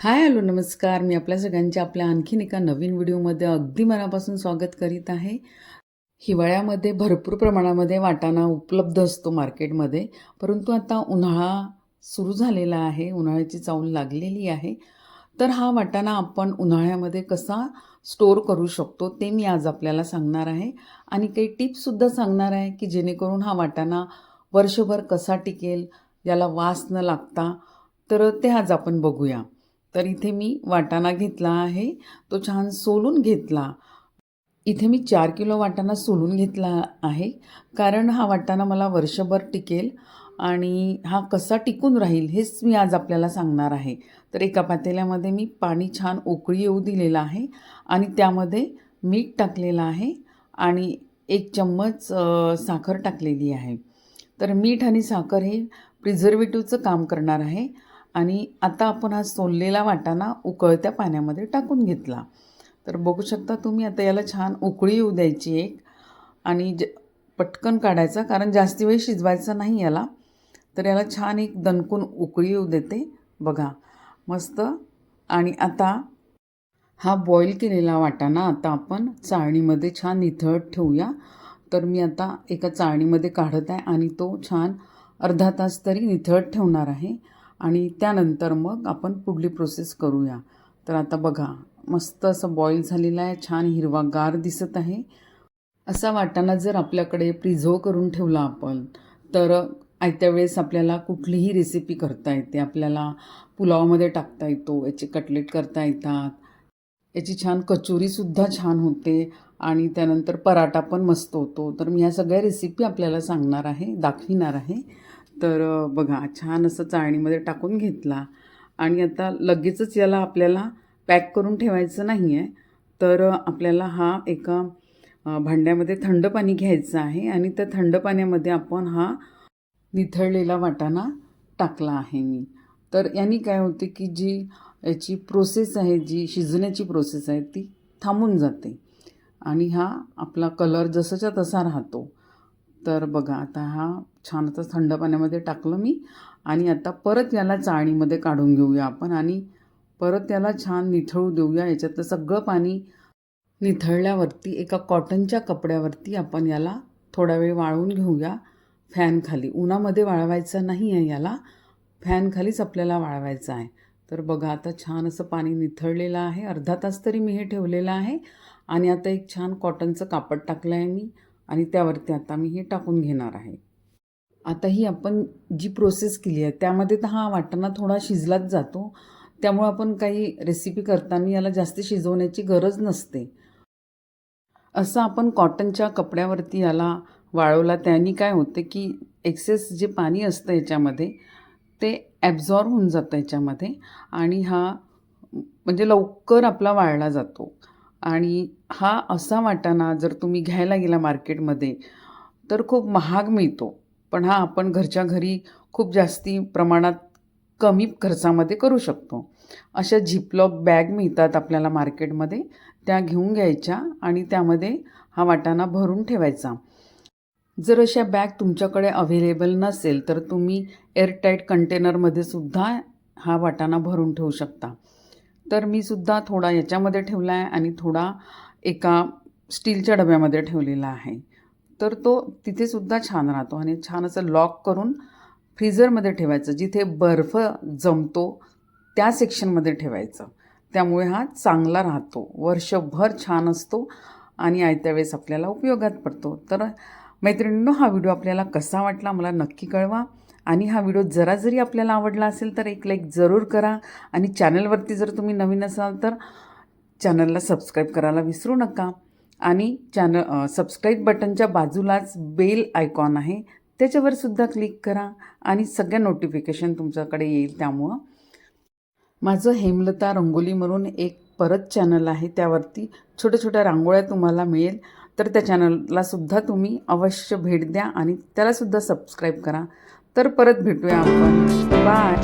Hi hello नमस्कार. मी आपल्या सगळ्यांच्या आपल्या आणखीन एका नवीन व्हिडिओमध्ये अगदी मनापासून स्वागत करीत आहे. हिवाळ्यामध्ये भरपूर प्रमाणामध्ये वाटाणा उपलब्ध असतो मार्केटमध्ये परंतु आता उन्हाळा सुरू झालेला आहे उन्हाळ्याची चावल लागलेली आहे. तर हा वाटाणा आपण उन्हाळ्यामध्ये कसा स्टोअर करू शकतो ते मी आज आपल्याला सांगणार आहे. आणि काही टिप्ससुद्धा सांगणार आहे की जेणेकरून हा वाटाणा वर्षभर कसा टिकेल याला वास न लागता. तर ते आज आपण बघूया. तर इथे मी वाटाणा घेतला आहे. तो छान सोलून घेतला. इथे मी चार किलो वाटाणा सोलून घेतला आहे. कारण हा वाटाणा मला वर्षभर टिकेल आणि हा कसा टिकून राहील हेच मी आज आपल्याला सांगणार आहे. तर एका पातेल्यामध्ये मी पाणी छान उकळी येऊ दिलेलं आहे आणि त्यामध्ये मीठ टाकलेलं आहे आणि एक चम्मच साखर टाकलेली आहे. तर मीठ आणि साखर हे प्रिझर्वेटिव्हचं काम करणार आहे. आणि आता आपण हा सोललेला वाटाणा उकळत्या पाण्यामध्ये टाकून घेतला. तर बघू शकता तुम्ही आता याला छान उकळी येऊ द्यायची एक. आणि ज पटकन काढायचा कारण जास्ती वेळ शिजवायचा नाही याला. तर याला छान एक दणकून उकळी येऊ देते. बघा मस्त. आणि आता हा बॉईल केलेला वाटाणा आता आपण चाळणीमध्ये छान निथळत ठेवूया. तर मी आता एका चाळणीमध्ये काढत आहे आणि तो छान अर्धा तास तरी निथळत ठेवणार आहे. आणि त्यानंतर मग आपण पुढली प्रोसेस करूया. तर आता बघा मस्त असं बॉईल झालेलं आहे छान हिरवागार दिसत आहे. असा वाटाणा जर आपल्याकडे प्रिझर्व करून ठेवला आपण तर आयत्या वेळेस आपल्याला कुठलीही रेसिपी करता येते. आपल्याला पुलावमध्ये टाकता येतो याचे कटलेट करता येतात. याची छान कचोरीसुद्धा छान होते आणि त्यानंतर पराठा पण मस्त होतो. तर मी ह्या सगळ्या रेसिपी आपल्याला सांगणार आहे दाखविणार आहे. तर बघा छान असं चाळणीमध्ये टाकून घेतला. आणि आता लगेचच याला आपल्याला पॅक करून ठेवायचं नाही आहे तर आपल्याला हा एका भांड्यामध्ये थंड पाणी घ्यायचं आहे आणि त्या थंड पाण्यामध्ये आपण हा निथळलेला वाटाणा टाकला आहे मी. तर यांनी काय होते की जी याची प्रोसेस आहे जी शिजण्याची प्रोसेस आहे ती थांबून जाते. आणि हा आपला कलर जसाच्या तसा राहतो. तर बघा आता हा छान आता थंड पाण्यामध्ये टाकलं मी आणि आता परत याला चाळणीमध्ये काढून घेऊया आपण आणि परत याला छान निथळू देऊया. याच्यातलं सगळं पाणी निथळल्यावरती एका कॉटनच्या कपड्यावरती आपण याला थोडा वेळ वाळवून घेऊया फॅनखाली उन्हामध्ये वाळवायचं नाही आहे याला फॅनखालीच आपल्याला वाळवायचं आहे. तर बघा आता छान असं पाणी निथळलेलं आहे. अर्धा तास तरी मी हे ठेवलेलं आहे आणि आता एक छान कॉटनचं कापड टाकलं आहे मी. आणि त्यावरती आता मी हे टाकून घेणार आहे. आता ही आपण जी प्रोसेस केली आहे त्यामध्ये तर हा वाटाणा थोडा शिजलाच जातो. त्यामुळं आपण काही रेसिपी करताना याला जास्त शिजवण्याची गरज नसते. असं आपण कॉटनच्या कपड्यावरती याला वाळवला. त्याने काय होते की एक्सेस जे पाणी असतं याच्यामध्ये ते ॲब्झॉर्ब होऊन जातं याच्यामध्ये आणि हा म्हणजे लवकर आपला वाळला जातो. आणि हा असा वाटाणा जर तुम्ही घ्यायला गेला मार्केटमध्ये तर खूप महाग मिळतो. पण हा आपण घरच्या घरी खूप जास्ती प्रमाणात कमी खर्चामध्ये करू शकतो. अशा झिपलॉक बॅग मिळतात आपल्याला मार्केटमध्ये त्या घेऊन घ्यायच्या आणि त्यामध्ये हा वाटाणा भरून ठेवायचा. जर अशा बॅग तुमच्याकडे अवेलेबल नसेल तर तुम्ही एअरटाईट कंटेनरमध्ये सुद्धा हा वाटाणा भरून ठेवू शकता. तर मी सुद्धा थोडा याच्यामध्ये ठेवला आहे आणि थोडा एका स्टीलच्या डब्यामध्ये ठेवलेला आहे. तर तो तिथेसुद्धा छान राहतो आणि छान असं लॉक करून फ्रीझरमध्ये ठेवायचं जिथे बर्फ जमतो त्या सेक्शनमध्ये ठेवायचं. त्यामुळे हा चांगला राहतो. वर्षभर छान असतो आणि आयत्या वेळेस आपल्याला उपयोगात पडतो. तर मैत्रिणींनो हा व्हिडिओ आपल्याला कसा वाटला मला नक्की कळवा. आणि हा व्हिडिओ जरा जरी आपल्याला आवडला असेल तर एक लाईक जरूर करा. आणि चॅनलवरती जर तुम्ही नवीन असाल तर चॅनलला सबस्क्राईब करायला विसरू नका. आणि चॅनल सबस्क्राईब बटनच्या बाजूलाच बेल आयकॉन आहे. त्याच्यावर सुद्धा क्लिक करा आणि सगळ्या नोटिफिकेशन तुमच्याकडे येईल त्यामुळं. माझं हेमलता रंगोली म्हणून एक परत चॅनल आहे. त्यावरती छोट्या छोट्या रांगोळ्या तुम्हाला मिळेल. तर त्या चॅनललासुद्धा तुम्ही अवश्य भेट द्या आणि त्यालासुद्धा सबस्क्राईब करा. तर परत भेटूया आपण. बाय